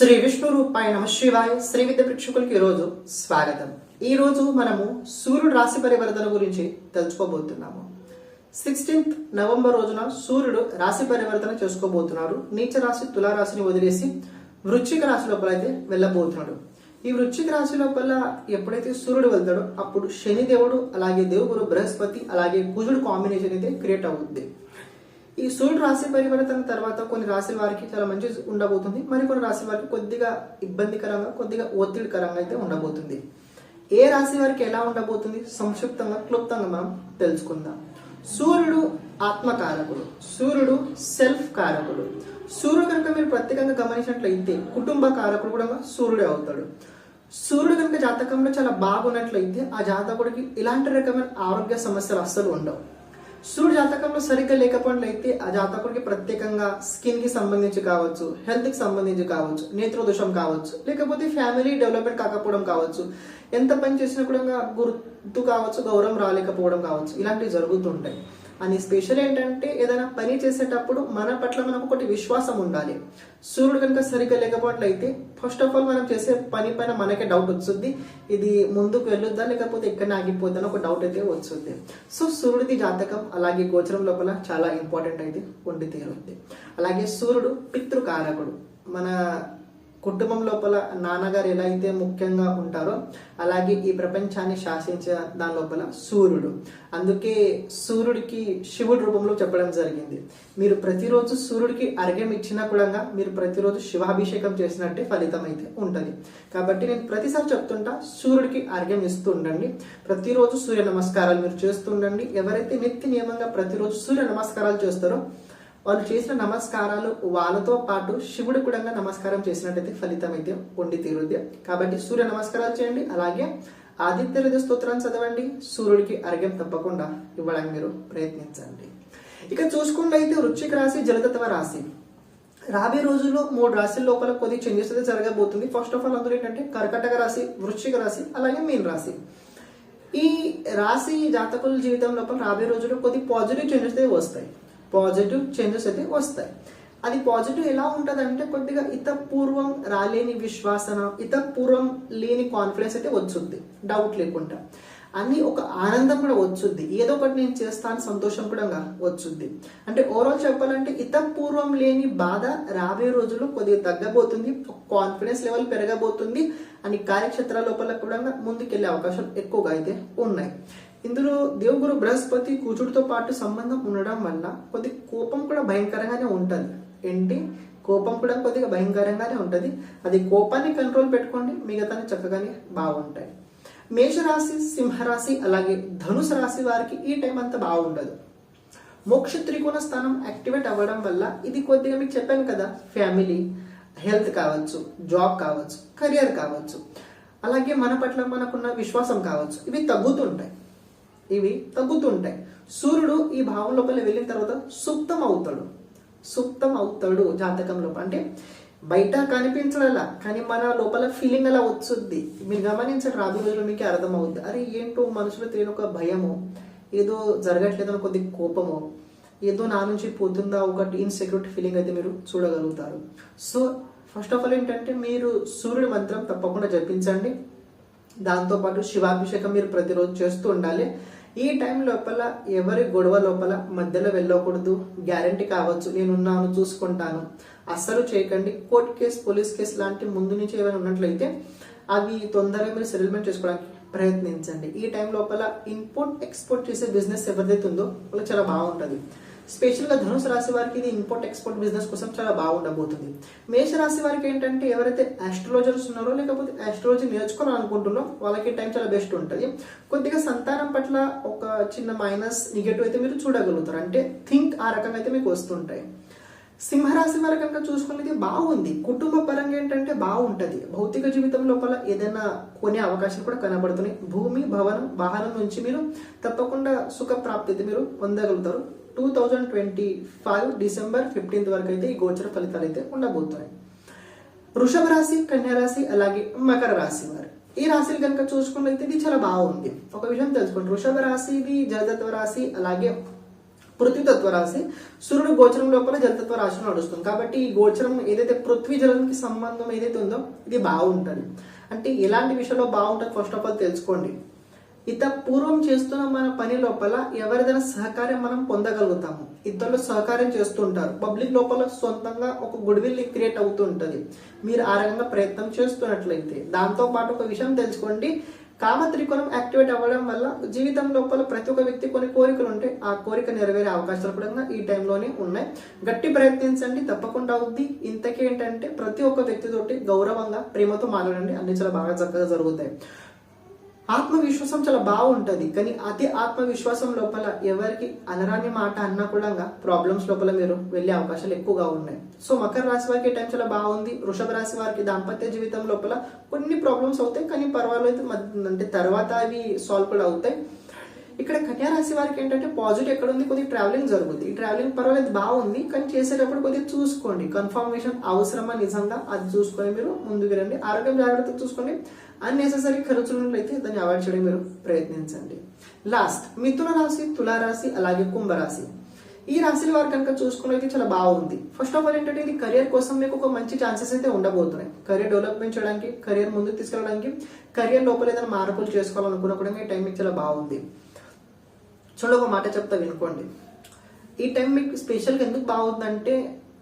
శ్రీ విష్ణు రూపాయ నమ శివాయ శ్రీ విద్య ప్రేక్షకులకి ఈరోజు స్వాగతం. ఈరోజు మనము సూర్యుడు రాశి పరివర్తన గురించి తెలుసుకోబోతున్నాము. సిక్స్టీన్త్ నవంబర్ రోజున సూర్యుడు రాశి పరివర్తన చేసుకోబోతున్నారు. నీచ రాశి తులారాశిని వదిలేసి వృశ్చిక రాశి లోపల అయితే వెళ్ళబోతున్నాడు. ఈ వృశ్చిక రాశి లోపల ఎప్పుడైతే సూర్యుడు వెళ్తాడో అప్పుడు శని దేవుడు అలాగే దేవుడు బృహస్పతి అలాగే కుజుడు కాంబినేషన్ అయితే క్రియేట్ అవుతుంది ఈ సూర్యుడు రాశి పరివర్తన తర్వాత కొన్ని రాశుల వారికి చాలా మంచి ఉండబోతుంది. మరి కొన్ని రాశి వారికి కొద్దిగా ఇబ్బందికరంగా కొద్దిగా ఒత్తిడికరంగా అయితే ఉండబోతుంది. ఏ రాశి వారికి ఎలా ఉండబోతుంది? సంక్షిప్తంగా క్లుప్తంగా మనం తెలుసుకుందాం. సూర్యుడు ఆత్మకారకుడు. సూర్యుడు సెల్ఫ్ కారకుడు సూర్యుడు కనుక మీరు ప్రత్యేకంగా గమనించినట్లయితే కుటుంబ కారకుడు కూడా సూర్యుడే అవుతాడు. సూర్యుడు కనుక జాతకంలో చాలా బాగున్నట్లయితే ఆ జాతకుడికి ఇలాంటి రకమైన ఆరోగ్య సమస్యలు అస్సలు ఉండవు. సూర్యుడు జాతకంలో సరిగ్గా లేకపోయినట్లయితే ఆ జాతకుడికి ప్రత్యేకంగా స్కిన్కి సంబంధించి కావచ్చు హెల్త్కి సంబంధించి కావచ్చు నేత్రదోషం కావచ్చు లేకపోతే ఫ్యామిలీ డెవలప్మెంట్ కాకపోవడం కావచ్చు ఎంత పని చేసినా కూడా గుర్తు కావచ్చు గౌరవం రాలేకపోవడం కావచ్చు ఇలాంటివి జరుగుతుంటాయి. అని స్పెషల్ ఏంటంటే ఏదైనా పని చేసేటప్పుడు మన పట్ల మనకు ఒకటి విశ్వాసం ఉండాలి. సూర్యుడు కనుక సరిగ్గా లేకపోవట్లయితే ఫస్ట్ ఆఫ్ ఆల్ మనం చేసే పని పైన మనకే డౌట్ వస్తుంది. ఇది ముందుకు వెళ్ళొద్దా లేకపోతే ఎక్కడ ఆగిపోద్దా ఒక డౌట్ అయితే వస్తుంది. సో సూర్యుడిది జాతకం అలాగే గోచరం లోపల చాలా ఇంపార్టెంట్ అయితే ఉండి తీరుతుంది అలాగే సూర్యుడు పితృకారకుడు. మన కుటుంబం లోపల నాన్నగారు ఎలా అయితే ముఖ్యంగా ఉంటారో అలాగే ఈ ప్రపంచాన్ని శాసించే దాని లోపల సూర్యుడు. అందుకే సూర్యుడికి శివుడి రూపంలో చెప్పడం జరిగింది. మీరు ప్రతిరోజు సూర్యుడికి అర్ఘ్యం ఇచ్చినా కూడా మీరు ప్రతిరోజు శివాభిషేకం చేసినట్టే ఫలితం అయితే ఉంటుంది. కాబట్టి నేను ప్రతిసారి చెప్తుంటా సూర్యుడికి అర్ఘ్యం ఇస్తూ ఉండండి ప్రతిరోజు సూర్య నమస్కారాలు మీరు చేస్తూ ఉండండి ఎవరైతే నిత్య నియమంగా ప్రతిరోజు సూర్య నమస్కారాలు చేస్తారో వాళ్ళు చేసిన నమస్కారాలు వాళ్ళతో పాటు శివుడు కూడా నమస్కారం చేసినట్టయితే ఫలితం అయితే ఉండి తీరుద్ది. కాబట్టి సూర్య నమస్కారాలు చేయండి. అలాగే ఆదిత్య హృదయ స్తోత్రాన్ని చదవండి. సూర్యుడికి అర్ఘ్యం తప్పకుండా ఇవ్వడానికి మీరు ప్రయత్నించండి. ఇక చూసుకుంటే అయితే వృశ్చిక రాశి జలతత్వ రాశి. రాబోయే రోజుల్లో మూడు రాశుల లోపల కొద్ది చేంజెస్ అయితే జరగబోతుంది. ఫస్ట్ ఆఫ్ ఆల్ అందులో ఏంటంటే కర్కటక రాశి వృశ్చిక రాశి అలాగే మీన్ రాశి. ఈ రాశి జాతకుల జీవితం లోపల రాబోయే రోజుల్లో కొద్ది పాజిటివ్ చేంజెస్ అయితే వస్తాయి. పాజిటివ్ చేంజెస్ అయితే వస్తాయి. అది పాజిటివ్ ఎలా ఉంటుంది అంటే కొద్దిగా ఇతపూర్వం రాలేని విశ్వాసన ఇతపూర్వం లేని కాన్ఫిడెన్స్ అయితే వచ్చుద్ది. డౌట్ లేకుండా. అని ఒక ఆనందం కూడా వచ్చుద్ది. ఏదో ఒకటి నేను చేస్తాను సంతోషం కూడా వచ్చుద్ది. అంటే ఓవరాల్ చెప్పాలంటే ఇతపూర్వం లేని బాధ రాబోయే రోజుల్లో కొద్దిగా తగ్గబోతుంది కాన్ఫిడెన్స్ లెవెల్ పెరగబోతుంది అని కార్యక్షేత్ర లోపల కూడా ముందుకెళ్ళే అవకాశాలు ఎక్కువగా అయితే ఉన్నాయి. ఇందులో దేవుగురు బృహస్పతి కూచుడితో పాటు సంబంధం ఉండడం వల్ల కొద్ది కోపం కూడా భయంకరంగానే ఉంటుంది. ఏంటి? కోపం కూడా కొద్దిగా భయంకరంగానే ఉంటుంది. అది కోపాన్ని కంట్రోల్ పెట్టుకోండి మిగతాని చక్కగానే బాగుంటాయి. మేషరాశి సింహరాశి అలాగే ధనుసు రాశి వారికి ఈ టైం అంతా బాగుండదు. మోక్ష త్రికోణ స్థానం యాక్టివేట్ అవ్వడం వల్ల ఇది కొద్దిగా మీకు చెప్పాను కదా ఫ్యామిలీ హెల్త్ కావచ్చు జాబ్ కావచ్చు కెరియర్ కావచ్చు అలాగే మన పట్ల మనకున్న విశ్వాసం కావచ్చు ఇవి తగ్గుతుంటాయి. ఇవి తగ్గుతుంటాయి. సూర్యుడు ఈ భావం లోపల వెళ్ళిన తర్వాత సుప్తం అవుతాడు సుప్తం అవుతాడు జాతకం లోపల. అంటే బయట కనిపించడలా కానీ మన లోపల ఫీలింగ్ అలా వచ్చుద్ది. మీరు గమనించండి రాబోయే మీకు అర్థమవుద్ది. అరే ఏంటో మనుషులు తెలియని ఒక భయము ఏదో జరగట్లేదని కొద్ది కోపము ఏదో నా నుంచి పోతుందా ఒకటి ఇన్సెక్యూరిటీ ఫీలింగ్ అయితే మీరు చూడగలుగుతారు. సో ఫస్ట్ ఆఫ్ ఆల్ ఏంటంటే మీరు సూర్యుడు మంత్రం తప్పకుండా జపించండి. దాంతోపాటు శివాభిషేకం మీరు ప్రతిరోజు చేస్తూ ఉండాలి. ఈ టైం లోపల ఎవరి గొడవ లోపల మధ్యలో వెళ్ళకూడదు. గ్యారంటీ కావచ్చు. నేనున్నాను చూసుకుంటాను. అస్సలు చేయకండి. కోర్ట్ కేసు పోలీస్ కేసు లాంటి ముందు నుంచి ఏమైనా ఉన్నట్లయితే అవి తొందరగా మీరు సెటిల్మెంట్ చేసుకోవడానికి ప్రయత్నించండి. ఈ టైం లోపల ఇంపోర్ట్ ఎక్స్పోర్ట్ చేసే బిజినెస్ ఎవరిదైతే ఉందో వాళ్ళకి చాలా బాగుంటుంది. స్పెషల్గా ధనుసు రాశి వారికి ఇది ఇంపోర్ట్ ఎక్స్పోర్ట్ బిజినెస్ కోసం చాలా బాగుండబోతుంది. మేష రాశి వారికి ఏంటంటే ఎవరైతే ఆస్ట్రాలజర్స్ ఉన్నారో లేకపోతే ఆస్ట్రాలజీ నేర్చుకోవాలనుకుంటున్నారో వాళ్ళకి టైం చాలా బెస్ట్ ఉంటుంది. కొద్దిగా సంతానం పట్ల ఒక చిన్న మైనస్ నెగటివ్ అయితే మీరు చూడగలుగుతారు. అంటే థింక్ ఆ రకంగా అయితే మీకు వస్తుంటాయి. సింహరాశి వారి కనుక చూసుకునేది బాగుంది. కుటుంబ పరంగా ఏంటంటే బాగుంటుంది. భౌతిక జీవితం లోపల ఏదైనా కొనే అవకాశాలు కూడా కనబడుతున్నాయి. భూమి భవనం వాహనం నుంచి మీరు తప్పకుండా సుఖ ప్రాప్తి మీరు పొందగలుగుతారు. Two thousand twenty five December fifteenth వరకు అయితే ఈ గోచర ఫలితాలు అయితే ఉండబోతున్నాయి. వృషభ రాశి కన్యా రాశి అలాగే మకర రాశి వారు. ఈ రాశిని కనుక చూసుకున్నట్లయితే ఇది చాలా బాగుంది. ఒక విషయం తెలుసుకోండి. వృషభ రాశి ఇది జలతత్వ రాశి అలాగే పృథ్వీతత్వ రాశి. సూర్యుడు గోచరం లోపల జలతత్వ రాశిని నడుస్తుంది. కాబట్టి ఈ గోచరం ఏదైతే పృథ్వీ జలంకి సంబంధం ఏదైతే ఉందో ఇది బాగుంటుంది. అంటే ఎలాంటి విషయంలో బాగుంటుంది. ఫస్ట్ ఆఫ్ ఆల్ తెలుసుకోండి. ఇత పూర్వం చేస్తున్న మన పని లోపల ఎవరిదైనా సహకారం మనం పొందగలుగుతాము. ఇతరులు సహకారం చేస్తుంటారు. పబ్లిక్ లోపల సొంతంగా ఒక గుడ్విల్ క్రియేట్ అవుతూ ఉంటుంది. మీరు ఆ రకంగా ప్రయత్నం చేస్తున్నట్లయితే. దాంతోపాటు ఒక విషయం తెలుసుకోండి. కామ త్రికోణం యాక్టివేట్ అవ్వడం వల్ల జీవితం లోపల ప్రతి ఒక్క వ్యక్తి కొన్ని కోరికలు ఉంటాయి ఆ కోరిక నెరవేరే అవకాశాలు కూడా ఈ టైంలోనే ఉన్నాయి. గట్టి ప్రయత్నించండి. తప్పకుండా అవుద్ది. ఇంతకేంటంటే ప్రతి ఒక్క వ్యక్తితోటి గౌరవంగా ప్రేమతో మాట్లాడండి. అన్ని చాలా బాగా చక్కగా జరుగుతాయి. ఆత్మవిశ్వాసం చాలా బాగుంటుంది. కానీ అతి ఆత్మవిశ్వాసం లోపల ఎవరికి అనరాని మాట అన్నా కూడా ప్రాబ్లమ్స్ లోపల మీరు వెళ్ళే అవకాశాలు ఎక్కువగా ఉన్నాయి. సో మకర రాశి వారికి టైం చాలా బాగుంది. వృషభ రాశి వారికి దాంపత్య జీవితం లోపల కొన్ని ప్రాబ్లమ్స్ అవుతాయి. కానీ పర్వాలేదు అంటే తర్వాత అవి సాల్వ్ కూడా అవుతాయి. ఇక్కడ కన్యా రాశి వారికి ఏంటంటే పాజిటివ్ ఎక్కడ ఉంది? కొద్దిగా ట్రావెలింగ్ జరుగుతుంది ఈ ట్రావెలింగ్ పర్వాలేదు బాగుంది. కానీ చేసేటప్పుడు కొద్దిగా చూసుకోండి. కన్ఫర్మేషన్ అవసరమా? నిజంగా అది చూసుకొని మీరు ముందుకు రండి. ఆరోగ్యం జాగ్రత్తగా చూసుకోండి. అన్నెసెసరీ ఖర్చులు అయితే దాన్ని అవాయిడ్ చేయడం మీరు ప్రయత్నించండి. లాస్ట్ మిథున రాశి తులారాశి అలాగే కుంభరాశి ఈ రాశుల వారు కనుక చూసుకున్నైతే చాలా బాగుంది. ఫస్ట్ ఆఫ్ ఆల్ ఏంటంటే ఇది కెరియర్ కోసం మీకు ఒక మంచి ఛాన్సెస్ అయితే ఉండబోతున్నాయి. కెరియర్ డెవలప్మెంట్ చేయడానికి కెరియర్ ముందుకు తీసుకెళ్ళడానికి కెరియర్ లోపల ఏదైనా మార్పులు చేసుకోవాలనుకున్నా కూడా ఈ టైం మీకు చాలా బాగుంది. చూడండి ఒక మాట చెప్తా వినుకోండి. ఈ టైం మీకు స్పెషల్గా ఎందుకు బాగుందంటే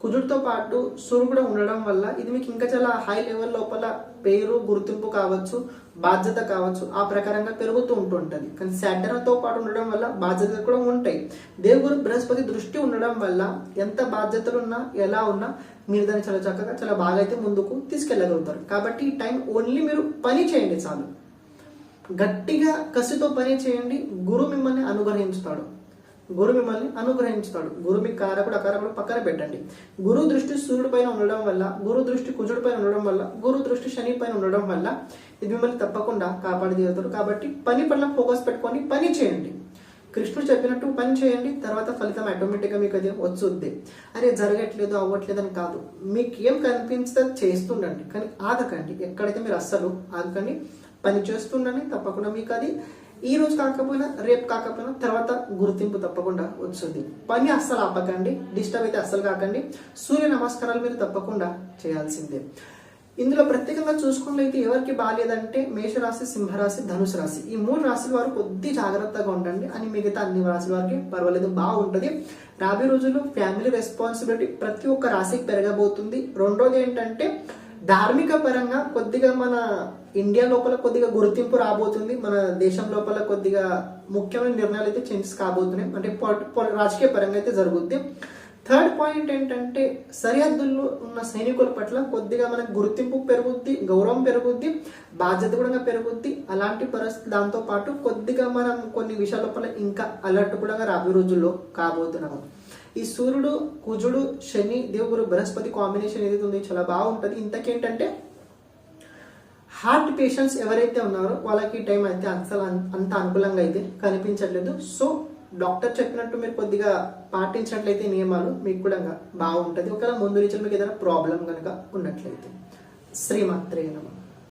కుజుడితో పాటు సూర్యుడు కూడా ఉండడం వల్ల ఇది మీకు ఇంకా చాలా హై లెవెల్ లోపల పేరు గుర్తింపు కావచ్చు బాధ్యత కావచ్చు ఆ ప్రకారంగా పెరుగుతూ ఉంటుంటుంది కానీ శాటర్తో పాటు ఉండడం వల్ల బాధ్యతలు కూడా ఉంటాయి. దేవుడు బృహస్పతి దృష్టి ఉండడం వల్ల ఎంత బాధ్యతలు ఉన్నా ఎలా ఉన్నా మీరు దాన్ని చాలా చక్కగా చాలా బాగా అయితే ముందుకు తీసుకెళ్ళగలుగుతారు. కాబట్టి ఈ టైం ఓన్లీ మీరు పని చేయండి చాలు. గట్టిగా కసితో పని చేయండి గురు మిమ్మల్ని అనుగ్రహించుతాడు. గురు మిమ్మల్ని అనుగ్రహించుతాడు. గురు మీ కారకుడు అకారకుడు పక్కన పెట్టండి. గురు దృష్టి సూర్యుడి పైన ఉండడం వల్ల గురు దృష్టి కుజుడి పైన ఉండడం వల్ల గురు దృష్టి శని పైన ఉండడం వల్ల ఇది మిమ్మల్ని తప్పకుండా కాపాడి తీరుతాడు కాబట్టి పని పట్ల ఫోకస్ పెట్టుకొని పని చేయండి. కృష్ణుడు చెప్పినట్టు పని చేయండి తర్వాత ఫలితం ఆటోమేటిక్గా మీకు అది వచ్చుద్ది. అరే జరగట్లేదు అవ్వట్లేదు అని కాదు. మీకు ఏం కనిపిస్తే అది చేస్తుండండి. కానీ ఆగకండి. ఎక్కడైతే మీరు అస్సలు ఆగకండి పని చేస్తుండండి తప్పకుండా మీకు అది ఈ రోజు కాకపోయినా రేపు కాకపోయినా తర్వాత గుర్తింపు తప్పకుండా వస్తుంది. పని అస్సలు ఆపకండి డిస్టర్బ్ అయితే అస్సలు కాకండి సూర్య నమస్కారాలు మీరు తప్పకుండా చేయాల్సిందే. ఇందులో ప్రత్యేకంగా చూసుకున్నట్లయితే ఎవరికి బాగాలేదంటే మేషరాశి సింహరాశి ధనుసు రాశి. ఈ మూడు రాశుల వారు కొద్ది జాగ్రత్తగా ఉండండి. అని మిగతా అన్ని రాశుల వారికి పర్వాలేదు బాగుంటుంది. రాబోయే రోజుల్లో ఫ్యామిలీ రెస్పాన్సిబిలిటీ ప్రతి ఒక్క రాశికి పెరగబోతుంది. రెండోది ఏంటంటే ధార్మిక పరంగా కొద్దిగా మన ఇండియా లోపల కొద్దిగా గుర్తింపు రాబోతుంది మన దేశం లోపల కొద్దిగా ముఖ్యమైన నిర్ణయాలు అయితే చేంజెస్ కాబోతున్నాయి. అంటే రాజకీయ పరంగా అయితే జరుగుద్ది. థర్డ్ పాయింట్ ఏంటంటే సరిహద్దుల్లో ఉన్న సైనికుల పట్ల కొద్దిగా మనకు గుర్తింపు పెరుగుద్ది గౌరవం పెరుగుద్ది బాధ్యత కూడా పెరుగుద్ది. అలాంటి పరిస్థితి దాంతో పాటు కొద్దిగా మనం కొన్ని విషయాల లోపల ఇంకా అలర్ట్ కూడా రాబోయే రోజుల్లో కాబోతున్నాము. ఈ సూర్యుడు కుజుడు శని దేవుడు బృహస్పతి కాంబినేషన్ ఏదైతే ఉందో చాలా బాగుంటుంది. ఇంతకేంటంటే హార్ట్ పేషెంట్స్ ఎవరైతే ఉన్నారో వాళ్ళకి టైం అయితే అసలు అంత అనుకూలంగా అయితే కనిపించట్లేదు. సో డాక్టర్ చెప్పినట్టు మీరు కొద్దిగా పాటించినట్లయితే నియమాలు మీకు కూడా బాగుంటుంది. ఒకవేళ ముందు నుంచి మీకు ఏదైనా ప్రాబ్లం కనుక ఉన్నట్లయితే. శ్రీమాత్రే నమ.